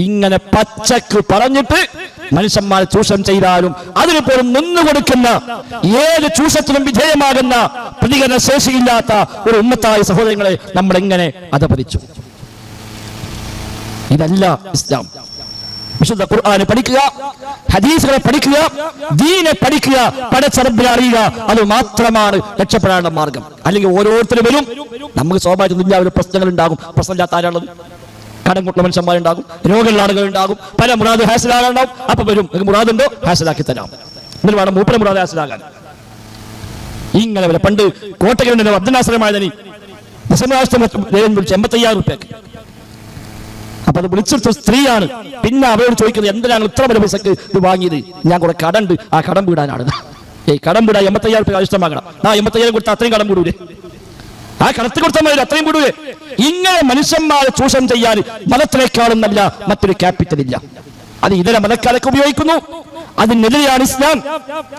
ഇങ്ങനെ പച്ചക്ക് പറഞ്ഞിട്ട് മനുഷ്യന്മാരെ ചൂഷണം ചെയ്താലും അതിന് പോലും നിന്നുകൊടുക്കുന്ന ഏത് ചൂഷത്തിനും വിധേയമാകുന്ന പ്രതികരണ ശേഷിയില്ലാത്ത ഒരു ഉമ്മത്തായ സഹോദരങ്ങളെ നമ്മൾ എങ്ങനെ അധപതിച്ചു? ഇതല്ല ഇസ്ലാം. വിശുദ്ധ ഖുർആാനെ പഠിക്കുക ഹദീസുകളെ പഠിക്കുക ദീനെ പഠിക്കുക പടച്ചറബിനെ അറിയുക അത് മാത്രമാണ് രക്ഷപ്പെടാനുള്ള മാർഗം. അല്ലെങ്കിൽ ഓരോരുത്തരും വരും നമുക്ക് സ്വാഭാവികം ഒരു പ്രശ്നങ്ങൾ ഉണ്ടാകും പ്രശ്നമില്ലാത്ത ആരാണത് കടം കൊട്ടുള്ള മനുഷ്യന്മാരുണ്ടാകും രോഗമുള്ള ആളുകൾ ഉണ്ടാകും പല മുറാദ് ഹാസിലാകാനുണ്ടാവും അപ്പൊ വരും. മുറാദുണ്ടോ? ഹാസിലാക്കി തരാം. എന്നിട്ട് വേണം മൂപ്പര മുറാദ് ഹാസിലാകാൻ. ഇങ്ങനെ വരെ പണ്ട് കോട്ടകളുടെ വർദ്ധനാശ്രമായതനി ദശമരാഷ്ട്രം വിളിച്ചു എൺപത്തയ്യായിരം റുപ്യക്ക്. അപ്പൊ അത് വിളിച്ചെടുത്ത സ്ത്രീയാണ്. പിന്നെ അവരോട് ചോദിക്കുന്നത് എന്തിനാണ് ഇത്ര വലിയ പൈസക്ക് ഇത് വാങ്ങിയത്? ഞാൻ കുറെ കടണ്ട് ആ കടം വീടാനാണ്. ഏയ് കടം വീടാ എൺപത്തയ്യായിരം റുപ്യ ഇഷ്ടമാകണം. ആ എൺപത്തയ്യായിരം കൊടുത്ത അത്രയും കടം കൂടൂലേ? ആ കടത്ത് കൊടുത്താൽ മതി അത്രയും കൂടൂലേ ഇങ്ങനെ മനുഷ്യന്മാരെ ചൂഷണം ചെയ്യാൻ മതത്തിനേക്കാളും നല്ല മറ്റൊരു ക്യാപിറ്റൽ ഇല്ല. അത് ഇതര മതക്കാരൊക്കെ ഉപയോഗിക്കുന്നു. അതിനെതിരെയാണ് ഇസ്ലാം.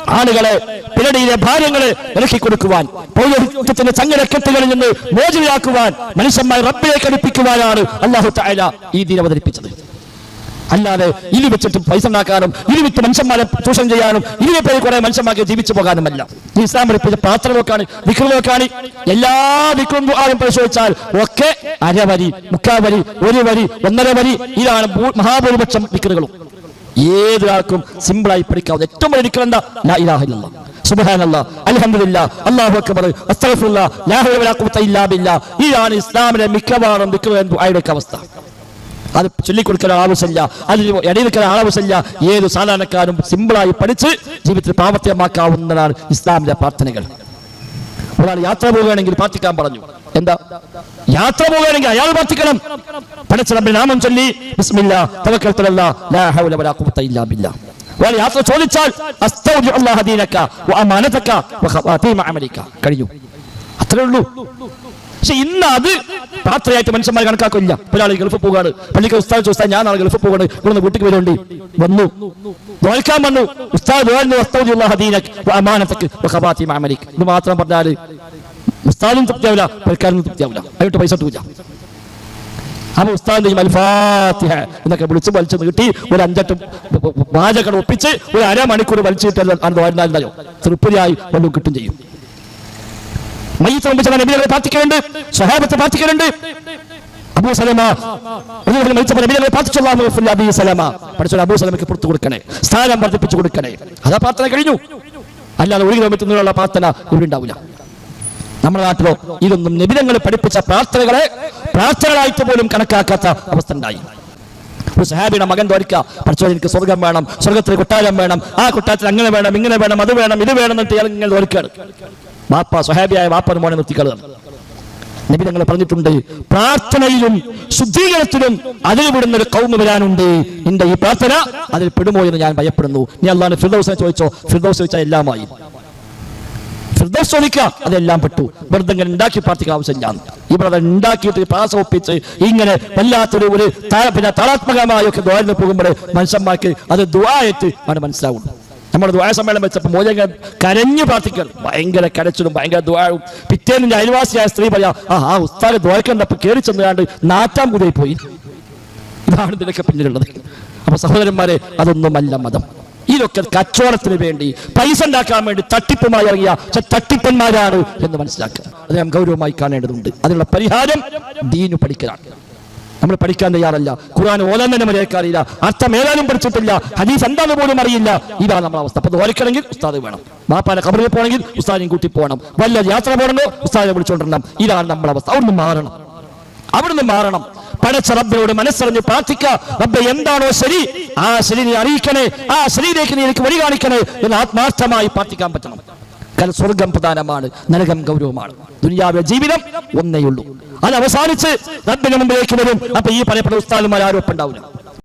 ആളുകളെ പിന്നടിയിലെ ഭാര്യങ്ങളെ ഇറക്കി കൊടുക്കുവാൻ പൗരോഹിത്യത്തിന്റെ ചങ്ങലക്കെട്ടുകളിൽ നിന്ന് മോചനയാക്കുവാൻ മനുഷ്യന്മാരെ റബ്ബിലേക്ക് അടുപ്പിക്കുവാനാണ് അള്ളാഹു തായ ഈ ദീൻ അവതരിപ്പിച്ചത്. അല്ലാതെ ഇനി വെച്ചിട്ട് പൈസ ഉണ്ടാക്കാനും ഇനി വിറ്റ് മനുഷ്യന്മാരെ ചൂഷണം ചെയ്യാനും ഇതിനെ പേര് കുറെ മനുഷ്യന്മാർക്ക് ജീവിച്ചു പോകാനുമല്ല. ഇസ്ലാം പഠിപ്പിച്ച പാത്രമൊക്കെയാണ് വിക്രമൊക്കെയാണ് എല്ലാ വിക്രം ആരും പരിശോധിച്ചാൽ ഒക്കെ അരവരി മുക്കാവരി ഒരു വരി ഒന്നര വരി ഇതാണ് മഹാഭൂരിപക്ഷം വിക്രുകളും ഏതൊരാൾക്കും സിമ്പിളായി പഠിക്കാവുന്ന ഏറ്റവും വലിയ വിക്രം എന്താ? ലാ ഇലാഹ ഇല്ലല്ലാഹ്. സുബ്ഹാനല്ലാഹ് അൽഹംദുലില്ലാ. അല്ലാഹു അക്ബർ. അസ്തഗ്ഫിറുല്ലാ. ലാ ഹൗല വലാ ഇല്ലാ ബില്ലാ. ഇതാണ് ഇസ്ലാമിലെ മിക്കവാറും അവസ്ഥ. അത് ചൊല്ലിക്കൊടുക്കാൻ ആവശ്യമില്ല. അതിൽ ഇടയിൽ നിൽക്കാൻ ആവശ്യമില്ല. ഏത് സാധാരണക്കാരും സിമ്പിളായി പഠിച്ച് ജീവിതത്തിൽ പ്രാവർത്തികമാക്കാവുന്നതാണ് ഇസ്ലാമിന്റെ പ്രാർത്ഥനകൾ. ഒരാൾ യാത്ര പോവുകയാണെങ്കിൽ പ്രാർത്ഥിക്കാൻ പറഞ്ഞു. എന്താ? യാത്ര പോവുകയാണെങ്കിൽ അയാൾ പ്രാർത്ഥിക്കണം. പടച്ചിറമ്പിൽ നാമം ചൊല്ലി ബിസ്മില്ലാ തവക്കൽതു അല്ലാ ലാ ഹൗല വലാ ഇല്ലാ ബില്ലാ. യാത്ര ചോദിച്ചാൽ അമലിക. കഴിഞ്ഞു. അത്രേ ഉള്ളൂ. പക്ഷെ ഇന്ന് അത് പ്രാർത്ഥനയായിട്ട് മനുഷ്യന്മാർ കണക്കാക്കില്ല. ഒരാൾ ഗൾഫ് പോകാണ് പള്ളിക്ക് ഉസ്താദ് ഞാൻ നാളെ ഗൾഫ് പോകാണ് ഇവിടെ വീട്ടിൽ വരുവേണ്ടി വന്നു. തോൽക്കാൻ വന്നു. ഉസ്താദ് ഇത് മാത്രം പറഞ്ഞാൽ ഉസ്താദും തൃപ്തിയാവില്ല പൽക്കാരനും തൃപ്തിയാവില്ല. അതിട്ട് പൈസ കിട്ടൂല അപ്പൊ ഉസ്താദിന്റെ അൽഫാത്തിഹ എന്നൊക്കെ വിളിച്ച് വലിച്ചു നീട്ടി ഒരു അഞ്ചെട്ട് വാചകൾ ഒപ്പിച്ച് ഒരു അരമണിക്കൂർ വലിച്ചിട്ട് അത് തൃപ്തിയായി വല്ലതും കിട്ടും ചെയ്യും. മയ്യത്ത് അബൂ സലമ സലമ. അബൂ പുറത്തു കൊടുക്കണേ സ്ഥാനം വർദ്ധിപ്പിച്ചു കൊടുക്കണേ. അതാ പ്രാർത്ഥന കഴിഞ്ഞു. അല്ലാതെ ഒരു കിലോമീറ്റർ പ്രാർത്ഥന ഉണ്ടാവില്ല. നമ്മുടെ നാട്ടിലോ ഇതൊന്നും നിബിധങ്ങൾ പഠിപ്പിച്ച പ്രാർത്ഥനകളെ പ്രാർത്ഥനകളായിട്ട് പോലും കണക്കാക്കാത്ത അവസ്ഥ ഉണ്ടായി. ഒരു സഹാബിയുടെ മകൻ തോൽക്ക പഠിച്ചോ എനിക്ക് സ്വർഗം വേണം സ്വർഗത്തിൽ കൊട്ടാരം വേണം ആ കൊട്ടാരത്തിൽ അങ്ങനെ വേണം ഇങ്ങനെ വേണം അത് വേണം ഇത് വേണം എന്നിട്ട് ഇയാൾ ഇങ്ങനെ വാപ്പ സ്വഹാബിയായ വാപ്പ മോനെ നിർത്തിക്കളാണ് നബി തങ്ങൾ പറഞ്ഞിട്ടുണ്ട് പ്രാർത്ഥനയിലും ശുദ്ധീകരണത്തിലും അതിൽ വിടുന്ന ഒരു കൗമ വരാനുണ്ട്. എന്റെ ഈ പ്രാർത്ഥന അതിൽ പെടുമോ എന്ന് ഞാൻ ഭയപ്പെടുന്നു. നീ അള്ളാഹ് ഫിർദൌസിനെ ചോദിച്ചോ? ഫിർദൌസ് ചോദിച്ചാൽ എല്ലാമായി. ഫിർദൌസ് ചോദിക്കുക അതെല്ലാം പെട്ടു. വെറുതെ ഇങ്ങനെ ഉണ്ടാക്കി പ്രാർത്ഥിക്കാൻ ആവശ്യമില്ല. ഇവിടെ അത് ഉണ്ടാക്കിയിട്ട് പ്രാസം ഒപ്പിച്ച് ഇങ്ങനെ വല്ലാത്തൊരു ഒരു പിന്നെ താളാത്മകമായ ഒക്കെ പോകുമ്പോൾ മനുഷ്യന്മാർക്ക് അത് ദ്വായത്ത് ആണ് മനസ്സിലാവുള്ളൂ നമ്മുടെ ദ്വായ സമ്മേളനം വെച്ചപ്പോൾ മോചന കരഞ്ഞു പ്രാർത്ഥിക്കണം ഭയങ്കര കരച്ചിലും ഭയങ്കര ദ്വാഴും പിറ്റേന്ന് അയൽവാസിയായ സ്ത്രീ പറയാ ആ ആ ഉസ്താദ് ദ്വായക്കണ്ടപ്പോൾ കയറി ചെന്നുകാണ്ട് നാറ്റാം കുതയിൽ പോയി. ഇതാണ് ഇതിനൊക്കെ പിന്നിലുള്ളത്. അപ്പൊ സഹോദരന്മാരെ അതൊന്നുമല്ല മതം. ഇതൊക്കെ കച്ചവടത്തിന് വേണ്ടി പൈസ ഉണ്ടാക്കാൻ വേണ്ടി തട്ടിപ്പുമായി ഇറങ്ങിയ തട്ടിപ്പന്മാരാണ് എന്ന് മനസ്സിലാക്കുക. അത് നാം ഗൗരവമായി കാണേണ്ടതുണ്ട്. അതിനുള്ള പരിഹാരം ദീനു പഠിക്കലാണ്. നമ്മൾ പഠിക്കാൻ തയ്യാറല്ല. ഖുർആൻ ഓലാൻ തന്നെ മര്യാദയ്ക്ക് അർത്ഥം ഏതാനും പഠിച്ചിട്ടില്ല. ഹദീസ് എന്താണെന്ന് പോലും അറിയില്ല. ഇതാണ് നമ്മുടെ അവസ്ഥ. അപ്പോൾ ഓലിക്കണമെങ്കിൽ ഉസ്താദ് വേണം. ബാപ്പാനെ കബറിൽ പോകണമെങ്കിൽ ഉസ്താദിനെയും കൂട്ടി പോകണം. വല്ല യാത്ര പോകണമെങ്കിൽ ഉസ്താദിനെ വിളിച്ചുകൊണ്ടിരണം ഇതാണ് നമ്മുടെ അവസ്ഥ. അവിടുന്ന് മാറണം. അവിടുന്ന് മാറണം. പടച്ച റബ്ബിനോട് മനസ്സറിഞ്ഞ് പ്രാർത്ഥിക്ക റബ്ബെ എന്താണോ ശരി? ആ ശരി നീ അറിയിക്കണേ. ആ ശരിയിലേക്ക് നീ എനിക്ക് വഴി കാണിക്കണേ. എന്ന് ആത്മാർത്ഥമായി പ്രാർത്ഥിക്കാൻ പറ്റണം. കാരണം സ്വർഗം പ്രധാനമാണ് നരകം ഗൗരവമാണ്. ദുനിയാവിലെ ജീവിതം ഒന്നേയുള്ളൂ. അത് അവസാനിച്ച് റബ്ബിന് മുമ്പിലേക്ക് വരും. അപ്പൊ ഈ പറയപ്പെട്ട ഉസ്താദുമാർ ആരോപ്പം ഉണ്ടാവില്ല